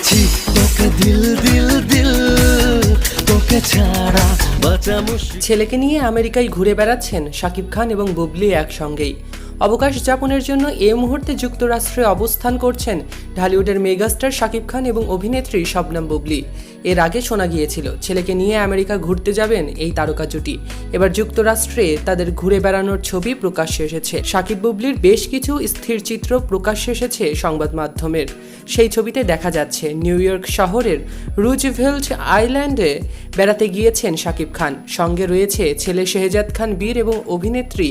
দিয়েছি তোকে দিল দিল দিল, তোকে ছাড়া বাঁচা ছেলেকে নিয়ে আমেরিকায় ঘুরে বেড়াচ্ছেন শাকিব খান এবং বুবলি একসঙ্গেই। অবকাশ যাপনের জন্য এ মুহূর্তে যুক্তরাষ্ট্রে অবস্থান করছেন ঢালিউডের মেগাস্টার শাকিব খান এবং অভিনেত্রী শবনম বুবলি এর আগে শোনা গিয়েছিল, ছেলেকে নিয়ে আমেরিকা ঘুরতে যাবেন এই তারকা জুটি। এবার যুক্তরাষ্ট্রে তাদের ঘুরে বেড়ানোর ছবি প্রকাশ্যে এসেছে। শাকিব বুবলির বেশ কিছু স্থির চিত্র প্রকাশ্যে এসেছে সংবাদ মাধ্যমের। সেই ছবিতে দেখা যাচ্ছে, নিউ ইয়র্ক শহরের রুজভেল্ট আইল্যান্ডে বেড়াতে গিয়েছেন শাকিব খান। সঙ্গে রয়েছে ছেলে শেহজাদ খান বীর এবং অভিনেত্রী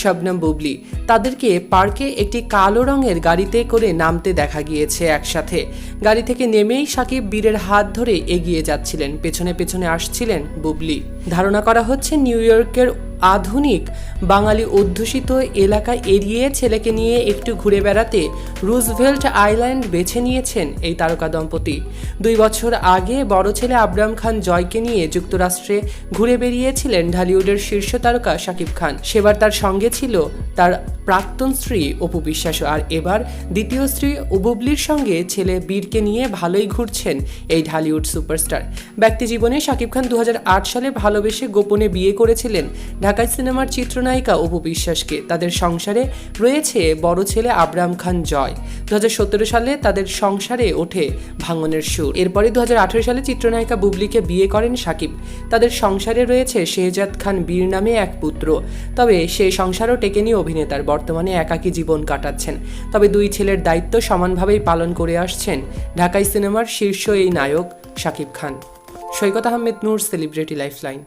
শবনম বুবলি তাদেরকে পার্কে একটি কালো রঙের গাড়িতে করে নামতে দেখা গিয়েছে একসাথে। গাড়ি থেকে নেমেই সাকিব বীরের হাত ধরে এগিয়ে যাচ্ছিলেন। পেছনে পেছনে আসছিলেন বুবলি। ধারণা করা হচ্ছে নিউ ইয়র্কের আধুনিক বাঙালি অধ্যুষিত এলাকা এড়িয়ে ছেলেকে নিয়ে একটু ঘুরে বেড়াতে রুজভেল্ট আইল্যান্ড বেছে নিয়েছেন এই তারকা দম্পতি। দুই বছর আগে বড় ছেলে আবরাম খান জয়কে নিয়ে যুক্তরাষ্ট্রে ঘুরে বেরিয়েছিলেন ঢালিউডের শীর্ষ তারকা শাকিব খান। সেবার তার সঙ্গে ছিল তার প্রাক্তন স্ত্রী অপু বিশ্বাসও আর এবার দ্বিতীয় স্ত্রী উবুবলির সঙ্গে ছেলে বীরকে নিয়ে ভালোই ঘুরছেন এই ঢালিউড সুপারস্টার। ব্যক্তি জীবনে শাকিব খান দু হাজার আট সালে ভালোবেসে গোপনে বিয়ে করেছিলেন ঢাকায় সিনেমার চিত্রনায়িকা অপু বিশ্বাসকে। তাদের সংসারে রয়েছে বড় ছেলে আবরাম খান জয়। দু হাজার সতেরো সালে তাদের সংসারে ওঠে ভাঙনের সুর। এরপরে দু হাজার আঠেরো সালে চিত্রনায়িকা বুবলিকে বিয়ে করেন শাকিব। তাদের সংসারে রয়েছে শেহজাদ খান বীর নামে এক পুত্র। তবে সেই সংসারও টেকেনি অভিনেতার বর্তমানে একাকী জীবন কাটাচ্ছেন। তবে দুই ছেলের দায়িত্ব সমানভাবেই পালন করে আসছেন ঢাকাই সিনেমার শীর্ষ এই নায়ক শাকিব খান। Saikat Ahmed Noor celebrity lifeline